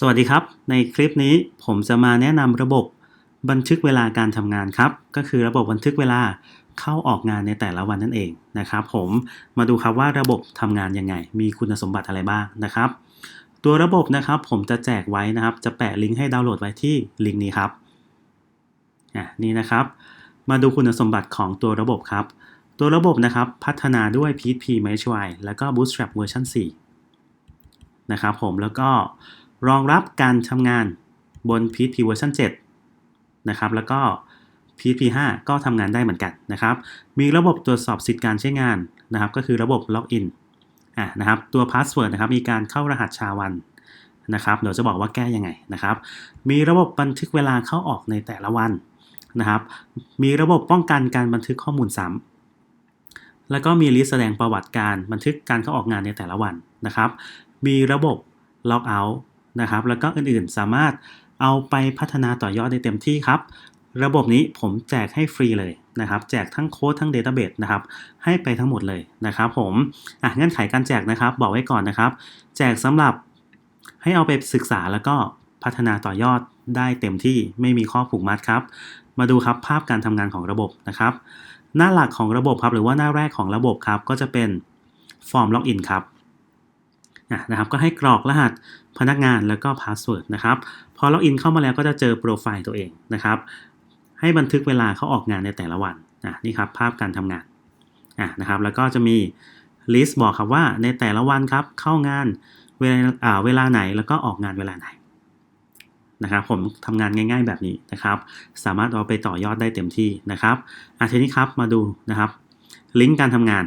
สวัสดีครับ ในคลิปนี้ผมจะมาแนะนำระบบบันทึกเวลาการทำงานครับ ก็คือระบบบันทึกเวลาเข้าออกงานในแต่ละวันนั่นเองนะครับ ผมมาดูครับว่าระบบทำงานยังไง มีคุณสมบัติอะไรบ้างนะครับ ตัวระบบนะครับผมจะแจกไว้นะครับ จะแปะลิงก์ให้ดาวน์โหลดไว้ที่ลิงก์นี้ครับอะนี่นะครับ มาดูคุณสมบัติของตัวระบบครับ ตัวระบบนะครับพัฒนาด้วย PHP MySQL แล้วก็ Bootstrap เวอร์ชัน4นะครับผมแล้วก็ รองรับการทำงานบน PHP เวอร์ชัน7นะครับ แล้วก็ PHP 5 ก็ทำงานได้เหมือนกันนะครับ มีระบบตรวจสอบสิทธิการใช้งานนะครับ ก็คือระบบล็อกอินอะนะครับ ตัวพาสเวิร์ดนะครับ มีการเข้ารหัสชาวันนะครับ เดี๋ยวจะบอกว่าแก้ยังไงนะครับ มีระบบบันทึกเวลาเข้าออกในแต่ละวันนะครับ มีระบบป้องกันการบันทึกข้อมูลซ้ำแล้วก็มีลิสต์แสดงประวัติการบันทึกการเข้าออกงานในแต่ละวันนะครับ มีระบบล็อกเอาท์ นะครับ แล้วก็อื่นๆสามารถเอาไปพัฒนาต่อยอดได้เต็มที่ครับ ระบบนี้ผมแจกให้ฟรีเลยนะครับ แจกทั้งโค้ดทั้ง Database นะครับ ให้ไปทั้งหมดเลยนะครับผมอะเงื่อนไขการแจกนะครับ บอกไว้ก่อนนะครับ แจกสำหรับให้เอาไปศึกษาแล้วก็พัฒนาต่อยอดได้เต็มที่ไม่มีข้อผูกมัดครับ มาดูครับภาพการทำงานของระบบนะครับ หน้าหลักของระบบครับหรือว่าหน้าแรกของระบบครับ ก็จะเป็นฟอร์มล็อกอินครับ นะครับก็ให้กรอกรหัสพนักงานแล้วก็พาสเวิร์ดนะครับพอล็อกอินเข้ามาแล้วก็จะเจอโปรไฟล์ตัวเองนะครับให้บันทึกเวลาเขาออกงานในแต่ละวันอะนี่ครับภาพการทำงานอะนะครับแล้วก็จะมีลิสต์บอกครับว่าในแต่ละวันครับเข้างานเวลาอ่าเวลาไหนแล้วก็ออกงานเวลาไหนนะครับผมทำงานง่ายๆแบบนี้นะครับ สามารถเอาไปต่อยอดได้เต็มที่นะครับอะทีนี้ครับมาดูนะครับ ลิงก์การทำงาน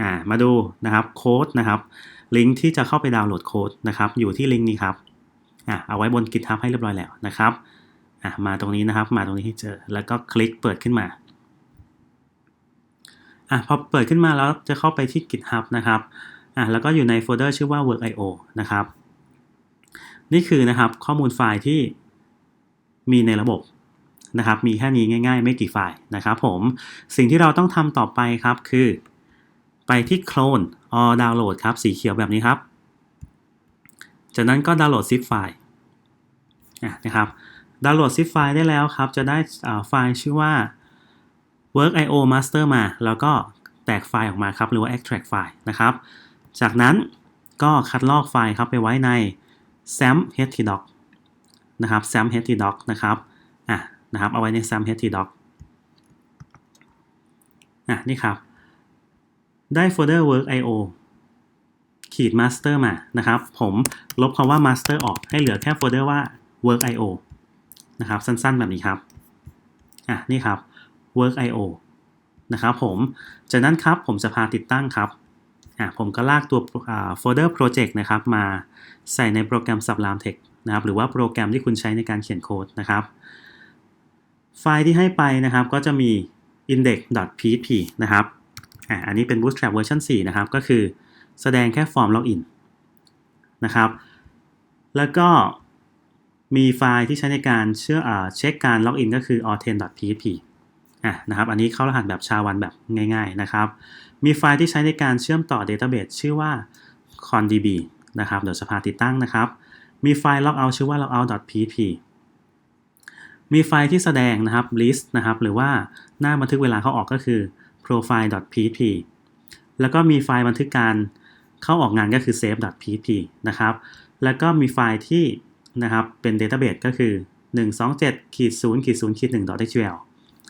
อ่ามาดูนะครับโค้ดนะครับ ลิงก์ที่จะเข้าไปดาวน์โหลดโค้ดนะครับอยู่ที่ลิงก์นี้ครับอะเอาไว้บน GitHub ให้เรียบร้อยแล้วนะครับอะมาตรงนี้นะครับ มาตรงนี้ให้เจอ แล้วก็คลิกเปิดขึ้นมาอะพอเปิดขึ้นมาแล้วจะเข้าไปที่ GitHub นะครับอะแล้วก็อยู่ในโฟลเดอร์ชื่อว่า work.io นะครับ นี่คือนะครับข้อมูลไฟล์ที่มีในระบบนะครับ มีแค่นี้ง่าย ๆ ไม่กี่ไฟล์นะครับผม สิ่งที่เราต้องทำต่อไปครับคือ ไปที่ clone or download ครับ สีเขียวแบบนี้ครับ จากนั้นก็ดาวน์โหลด zip ไฟล์นะครับ ดาวน์โหลด zip ไฟล์ได้แล้วครับ จะได้ไฟล์ชื่อว่า work.io master มา แล้วก็แตกไฟล์ออกมาครับ หรือว่า extract ไฟล์นะครับ จากนั้นก็คัดลอกไฟล์ครับไปไว้ใน sam htdoc นะครับ sam htdoc นะครับอะนะครับ เอาไว้ใน sam htdoc อะนี่ครับ ได้โฟลเดอร์ work.io ขีด master มานะครับ ผมลบคำว่า master ออกให้เหลือแค่โฟลเดอร์ว่า work.io นะครับ สั้นๆแบบนี้ครับ อะ นี่ครับ work.io นะครับผม จากนั้นครับผมจะพาติดตั้งครับ อะ ผมก็ลากตัวโฟลเดอร์ project นะครับ มาใส่ในโปรแกรม Sublime Text นะครับ หรือว่าโปรแกรมที่คุณใช้ในการเขียนโค้ดนะครับ ไฟล์ที่ให้ไปนะครับก็จะมี index.php นะครับ อันนี้เป็น Bootstrap เวอร์ชัน4นะครับ ก็คือแสดงแค่ฟอร์มล็อกอินนะครับ แล้วก็มีไฟล์ที่ใช้ในการเชื่อเช็คการล็อกอินก็คือ authent.php อะนะครับ อันนี้เข้ารหัสแบบชาวันแบบง่าย ๆนะครับ มีไฟล์ที่ใช้ในการเชื่อมต่อ Database ชื่อว่า condb นะครับ เดี๋ยวจะพาติดตั้งนะครับ มีไฟล์ logout ชื่อว่า logout.php มีไฟล์ที่แสดงนะครับ list นะครับ หรือว่าหน้าบันทึกเวลาเข้าออกก็คือ profile.php แล้วก็มีไฟล์บันทึกการเข้าออกงานก็คือ save.php นะครับ แล้วก็มีไฟล์ที่นะครับเป็น database ก็คือ 127ขีด0ขีด0ขีด1 .html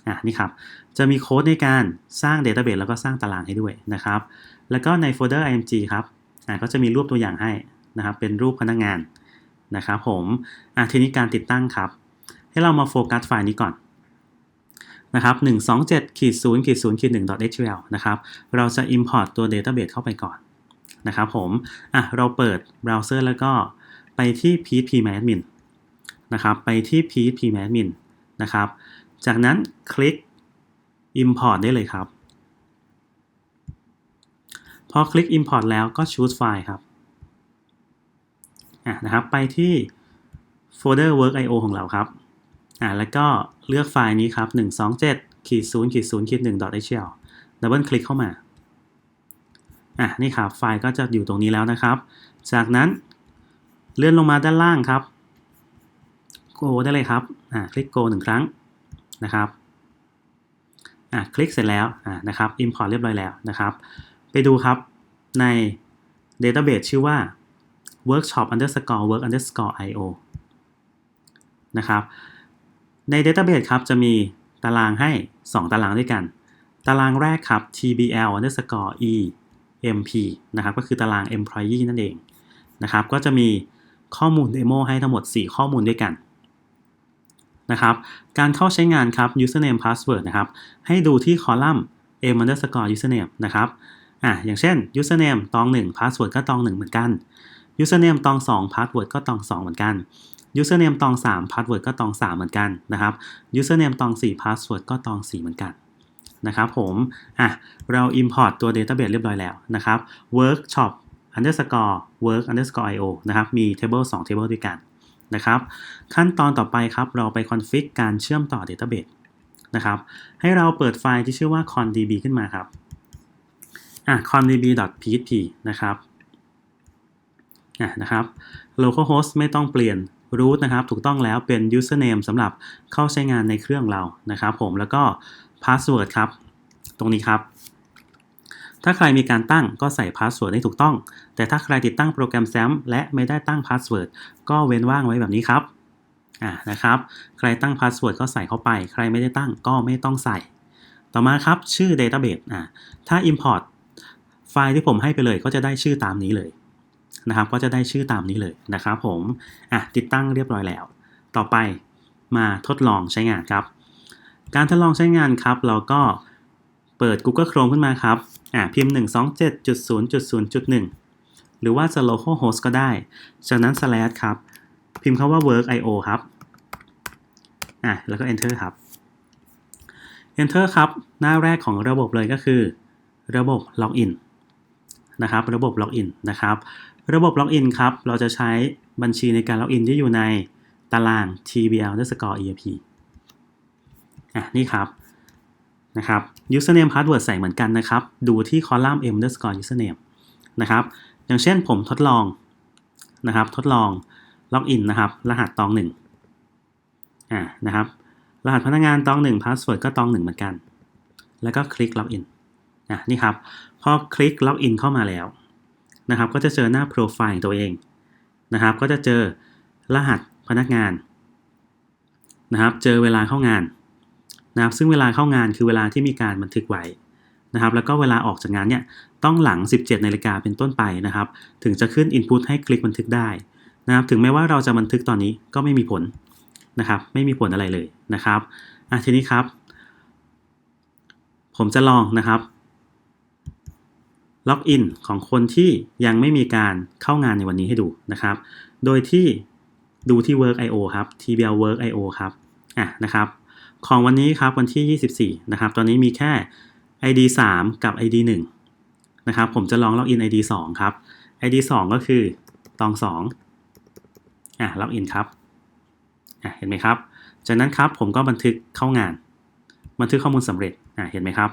อะนี่ครับ จะมีโค้ดในการสร้าง database แล้วก็สร้างตารางให้ด้วยนะครับ แล้วก็ในโฟลเดอร์ img ครับอะก็จะมีรูปตัวอย่างให้นะครับ เป็นรูปพนักงานนะครับผมอะทีนี้การติดตั้งครับ ให้เรามาโฟกัสไฟล์นี้ก่อน นะครับ127ขีด0ขีด0ขีด1 html นะครับ เราจะ import ตัว database เข้าไปก่อนนะครับผม อะ เราเปิดเบราว์เซอร์แล้วก็ไปที่ phpMyAdmin นะครับ ไปที่ phpMyAdmin นะครับ จากนั้นคลิก import ได้เลยครับ พอคลิก import แล้วก็ choose file ครับ อะนะครับ ไปที่โฟลเดอร์ work.io ของเราครับ อ่าแล้วก็เลือกไฟล์นี้ครับ 127ขีด0ขีด0ขีด1 html ดับเบิลคลิกเข้ามา อะนี่ครับไฟล์ก็จะอยู่ตรงนี้แล้วนะครับ จากนั้นเลื่อนลงมาด้านล่างครับ go ได้เลยครับ อ่าคลิก go หนึ่งครั้งนะครับ อ่าคลิกเสร็จแล้วอ่านะครับ import เรียบร้อยแล้วนะครับ ไปดูครับใน database ชื่อว่า workshop underscore work underscore io นะครับ ใน database ครับจะมีตารางให้ 2 ตารางด้วยกัน ตารางแรกครับ tbl underscore e mp นะครับก็คือตาราง employee นั่นเองนะครับก็จะมีข้อมูลเดโมให้ทั้งหมด 4 ข้อมูลด้วยกันนะครับการเข้าใช้งานครับ username password นะครับให้ดูที่คอลัมน์ m underscore username นะครับอะอย่างเช่น username ตอง 1 password ก็ตอง 1 เหมือนกัน username ตอง 2 password ก็ตอง 2 เหมือนกัน username ตอง3 password ก็ตอง 3 เหมือนกันนะครับ username ตอง4 password ก็ตอง 4 เหมือนกันนะครับผมอะเรา import ตัว database เรียบร้อยแล้วนะครับ workshop underscore work underscore io นะครับ มี table 2 table ด้วยกันนะครับ ขั้นตอนต่อไปครับ เราไป config การเชื่อมต่อ database นะครับ ให้เราเปิดไฟล์ที่ชื่อว่า condb ขึ้นมาครับอะ condb.php นะครับอะนะครับ localhost ไม่ต้องเปลี่ยน root นะครับถูกต้องแล้วเป็น username สำหรับเข้าใช้งานในเครื่องเรานะครับผมแล้วก็ password ครับ ตรงนี้ครับ ถ้าใครมีการตั้งก็ใส่ password ให้ถูกต้อง แต่ถ้าใครติดตั้งโปรแกรม SAM และไม่ได้ตั้ง password ก็เว้นว่างไว้แบบนี้ครับอ่านะครับ ใครตั้ง password ก็ใส่เข้าไป ใครไม่ได้ตั้งก็ไม่ต้องใส่ ต่อมาครับชื่อ database อ่าถ้า import ไฟล์ที่ผมให้ไปเลยก็จะได้ชื่อตามนี้เลย นะครับก็จะได้ชื่อตามนี้เลยนะครับผมอะติดตั้งเรียบร้อยแล้ว ต่อไปมาทดลองใช้งานครับ การทดลองใช้งานครับ เราก็เปิด Google Chrome ขึ้นมาครับอะพิมพ์ 127.0.0.1 หรือว่าจะ localhost ก็ได้ จากนั้น slash ครับ พิมพ์คำว่า work.io ครับอะแล้วก็ enter ครับ enter ครับ หน้าแรกของระบบเลยก็คือ ระบบ login นะครับ ระบบ login นะครับ ระบบ login ครับ เราจะใช้บัญชีในการ login ที่อยู่ในตาราง tbl underscore erp อะนี่ครับนะครับ username password ใส่เหมือนกันนะครับ ดูที่คอลัมน์ m underscore username นะครับ อย่างเช่นผมทดลองนะครับ ทดลอง login นนะครับ รหัสตองหนึ่งอ่านะครับ รหัสพนักงานตองหนึ่ง password ก็ตองหนึ่งเหมือนกัน แล้วก็คลิก login อะนี่ครับ พอคลิก login เข้ามาแล้ว นะครับ ก็จะเจอหน้าโปรไฟล์ของตัวเองนะครับ ก็จะเจอรหัสพนักงานนะครับ เจอเวลาเข้างานนะครับ ซึ่งเวลาเข้างานคือเวลาที่มีการบันทึกไว้นะครับ แล้วก็เวลาออกจากงานเนี่ยต้องหลัง 17นาฬิกาเป็นต้นไปนะครับ ถึงจะขึ้น input ให้คลิกบันทึกได้นะครับ ถึงแม้ว่าเราจะบันทึกตอนนี้ก็ไม่มีผลนะครับ ไม่มีผลอะไรเลยนะครับอะทีนี้ครับ ผมจะลองนะครับ ล็อกอินของคนที่ยังไม่มีการเข้างานในวันนี้ให้ดูนะครับ โดยที่ดูที่ Work.io ครับ TBL Work.io ครับอะนะครับ ของวันนี้ครับวันที่ 24 นะครับ ตอนนี้มีแค่ ID 3 กับ ID 1นะครับ ผมจะลองล็อกอิน ID 2 ครับ ID 2 ก็คือตอง2อะล็อกอินครับอะเห็นไหมครับ จากนั้นครับผมก็บันทึกเข้างาน บันทึกข้อมูลสำเร็จอะเห็นไหมครับ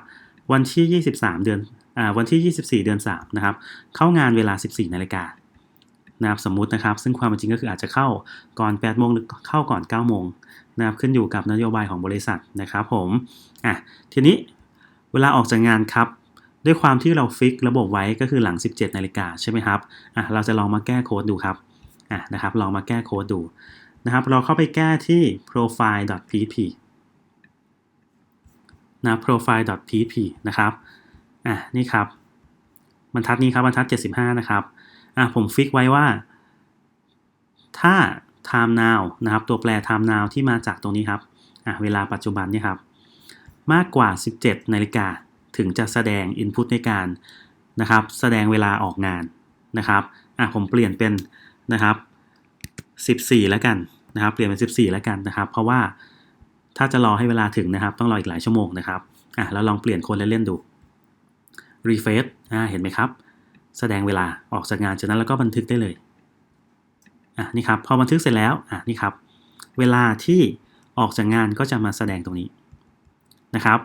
วันที่ 23 เดือน วันที่ 24 เดือน 3 นะครับ เข้างานเวลา 14 นาฬิกานะครับสมมุตินะครับ ซึ่งความจริงก็คืออาจจะเข้าก่อน 8 โมงหรือเข้าก่อน 9 โมงนะครับขึ้นอยู่กับนโยบายของบริษัทนะครับผมอะทีนี้เวลาออกจากงานครับ ด้วยความที่เราฟิกระบบไว้ก็คือหลัง 17 นาฬิกาใช่ไหมครับอะเราจะลองมาแก้โค้ดดูครับอะนะครับลองมาแก้โค้ดดูนะครับ เราเข้าไปแก้ที่ profile.php นะ profile.php นะครับ อะนี่ครับ บรรทัดนี้ครับบรรทัด 75 นะครับอะผมฟิกไว้ว่า ถ้า time now นะครับ ตัวแปร time now ที่มาจากตรงนี้ครับอะเวลาปัจจุบันเนี่ยครับ มากกว่า 17 นาฬิกาถึงจะแสดง input ในการนะครับ แสดงเวลาออกงานนะครับอะผมเปลี่ยนเป็นนะครับ 14 แล้วกันนะครับ เปลี่ยนเป็น 14 แล้วกันนะครับ เพราะว่าถ้าจะรอให้เวลาถึงนะครับ ต้องรออีกหลายชั่วโมงนะครับอะแล้วลองเปลี่ยนคนเล่นๆดู refresh อ่าเห็นไหมครับ แสดงเวลาออกจากงานจากนั้นแล้วก็บันทึกได้เลยอะนี่ครับพอบันทึกเสร็จแล้วอะนี่ครับเวลาที่ออกจากงานก็จะมาแสดงตรงนี้นะครับ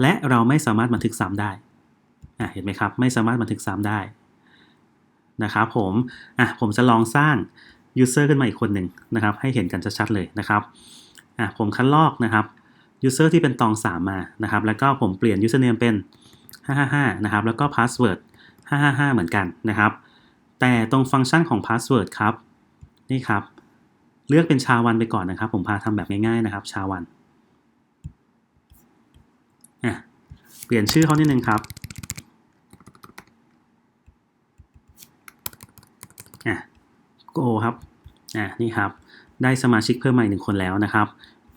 และเราไม่สามารถบันทึกซ้ำได้อะเห็นไหมครับไม่สามารถบันทึกซ้ำได้นะครับผมอะผมจะลองสร้าง user ขึ้นมาอีกคนหนึ่งนะครับ ให้เห็นกันชัดๆเลยนะครับอะผมคัดลอกนะครับ user ที่เป็นตอง 3 มานะครับ แล้วก็ผมเปลี่ยน username เป็น 555 นะครับ แล้วก็ password 555 เหมือนกันนะครับ แต่ตรงฟังก์ชันของ password ครับ นี่ครับ เลือกเป็นชาวันไปก่อนนะครับ ผมพาทำแบบง่ายๆนะครับ ชาวันเปลี่ยนชื่อเขานิดนึงครับอะโกครับอะนี่ครับ ได้สมาชิกเพิ่มใหม่หนึ่งคนแล้วนะครับ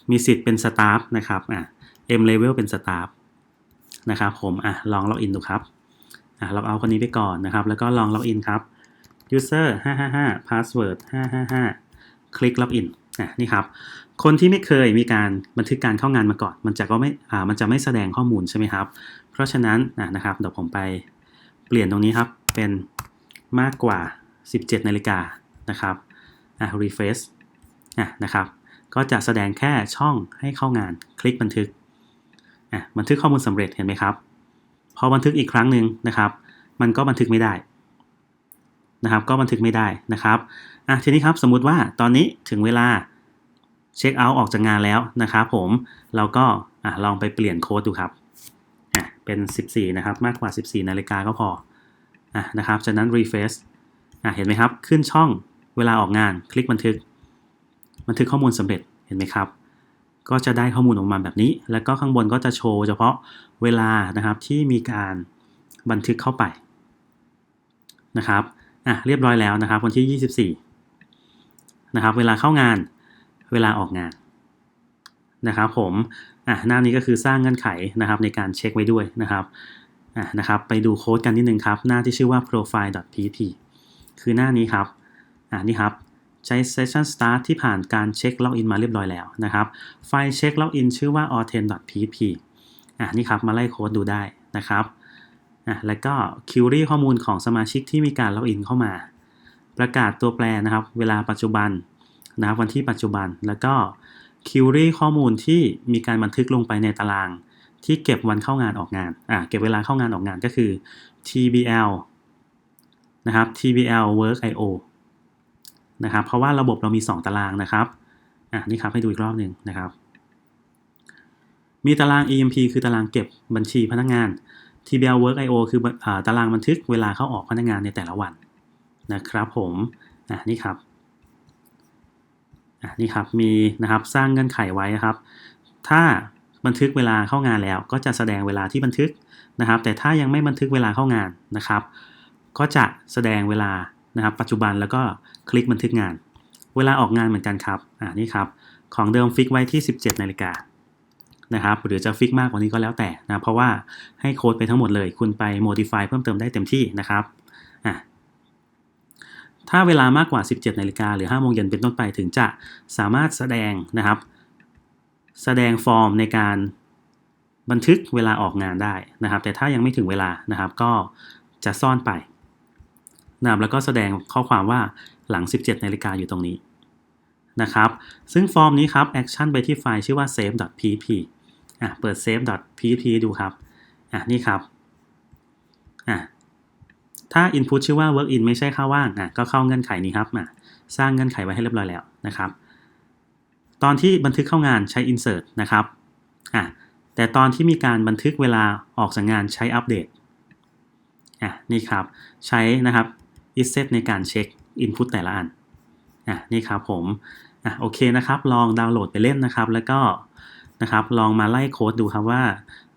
มีสิทธิ์เป็นสตาฟนะครับอะ M level เป็นสตาฟ นะครับผมอะลองล็อกอินดูครับอะล็อกเอาคนนี้ไปก่อนนะครับ แล้วก็ลองล็อกอินครับ user 555 password 555 คลิกล็อกอินอะนี่ครับ คนที่ไม่เคยมีการบันทึกการเข้างานมาก่อน มันจะก็ไม่อ่ามันจะไม่แสดงข้อมูลใช่ไหมครับ เพราะฉะนั้นนะนะครับเดี๋ยวผมไปเปลี่ยนตรงนี้ครับ เป็นมากกว่า 17นาฬิกานะครับอะ refresh อะนะครับ ก็จะแสดงแค่ช่องให้เข้างานคลิกบันทึก อะบันทึกข้อมูลสำเร็จเห็นไหมครับ พอบันทึกอีกครั้งหนึ่งนะครับ มันก็บันทึกไม่ได้นะครับ ก็บันทึกไม่ได้นะครับอะทีนี้ครับสมมุติว่าตอนนี้ถึงเวลาเช็คเอาท์ออกจากงานแล้วนะครับผมเราก็อะลองไปเปลี่ยนโค้ดดูครับอะเป็น 14 นะครับ มากกว่า 14 นาฬิกาก็พออะนะครับจากนั้น refresh อะเห็นไหมครับ ขึ้นช่องเวลาออกงานคลิกบันทึก บันทึกข้อมูลสำเร็จเห็นไหมครับ ก็จะได้ข้อมูลออกมาแบบนี้ แล้วก็ข้างบนก็จะโชว์เฉพาะเวลานะครับที่มีการบันทึกเข้าไปนะครับอะเรียบร้อยแล้วนะครับ วันที่ 24นะครับ เวลาเข้างานเวลาออกงานนะครับผมอะหน้านี้ก็คือสร้างเงื่อนไขนะครับในการเช็คไว้ด้วยนะครับอะนะครับ ไปดูโค้ดกันนิดนึงครับ หน้าที่ชื่อว่า profile.pp คือหน้านี้ครับอะนี่ครับ ใช้ Session Start ที่ผ่านการเช็คล็อกอินมาเรียบร้อยแล้วนะครับไฟล์เช็คล็อกอินชื่อว่า authent.php อะนี่ครับมาไล่โค้ดดูได้นะครับอะแล้วก็ query ข้อมูลของสมาชิกที่มีการล็อกอินเข้ามา ประกาศตัวแปรนะครับ เวลาปัจจุบันนะครับวันที่ปัจจุบันแล้วก็ query ข้อมูลที่มีการบันทึกลงไปในตาราง ที่เก็บวันเข้างานออกงานอะเก็บเวลาเข้างานออกงานก็คือ tbl นะครับ tbl work io นะครับ เพราะว่าระบบเรามี 2 ตารางนะครับอะนี่ครับให้ดูอีกรอบหนึ่งนะครับ มีตาราง EMP คือตารางเก็บบัญชีพนักงาน TBL Work IO คืออตารางบันทึกเวลาเข้าออกพนักงานในแต่ละวันนะครับผมอะนี่ครับอะนี่ครับมีนะครับสร้างเงื่อนไขไว้นะครับ ถ้าบันทึกเวลาเข้างานแล้วก็จะแสดงเวลาที่บันทึกนะครับ แต่ถ้ายังไม่บันทึกเวลาเข้างานนะครับ ก็จะแสดงเวลา นะครับ ปัจจุบันแล้วก็คลิกบันทึกงาน เวลาออกงานเหมือนกันครับอ่านี่ครับของเดิมฟิกไว้ที่ 17นาฬิกานะครับหรือจะฟิกมากกว่านี้ก็แล้วแต่นะเพราะว่าให้โค้ดไปทั้งหมดเลย คุณไป modify เพิ่มเติมได้เต็มที่นะครับอะถ้าเวลามากกว่า 17นาฬิกาหรือ5โมงเย็นเป็นต้นไปถึงจะสามารถแสดงนะครับ แสดงฟอร์มในการบันทึกเวลาออกงานได้นะครับ แต่ถ้ายังไม่ถึงเวลานะครับ ก็จะซ่อนไป นะครับแล้วก็แสดงข้อความว่าหลัง 17นาฬิกาอยู่ตรงนี้นะครับ ซึ่งฟอร์มนี้ครับแอคชั่นไปที่ไฟล์ชื่อว่า save.pp อะเปิด save.pp ดูครับอะนี่ครับอะถ้า input ชื่อว่า work in ไม่ใช่ค่าว่างอะก็เข้าเงื่อนไขนี้ครับอะสร้างเงื่อนไขไว้ให้เรียบร้อยแล้วนะครับ ตอนที่บันทึกเข้างานใช้ insert นะครับอะแต่ตอนที่มีการบันทึกเวลาออกจากงานใช้อัปเดตอะนี่ครับใช้นะครับ isset ในการเช็ค input แต่ละอันอะนี่ครับผมอะโอเคนะครับ ลองดาวน์โหลดไปเล่นนะครับ แล้วก็นะครับลองมาไล่โค้ดดูครับว่า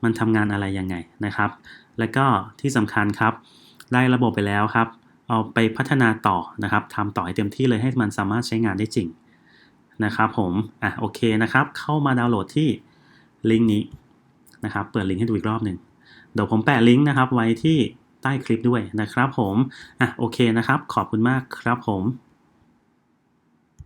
มันทำงานอะไรยังไงนะครับ แล้วก็ที่สำคัญครับ ได้ระบบไปแล้วครับ เอาไปพัฒนาต่อนะครับทำต่อให้เต็มที่เลยให้มันสามารถใช้งานได้จริงนะครับผมอะโอเคนะครับ เข้ามาดาวน์โหลดที่ลิงก์นี้นะครับ เปิดลิงก์ให้ดูอีกรอบหนึ่งเดี๋ยวผมแปะลิงก์นะครับไว้ที่ ใต้คลิปด้วยนะครับผม อะโอเคนะครับ ขอบคุณมากครับผม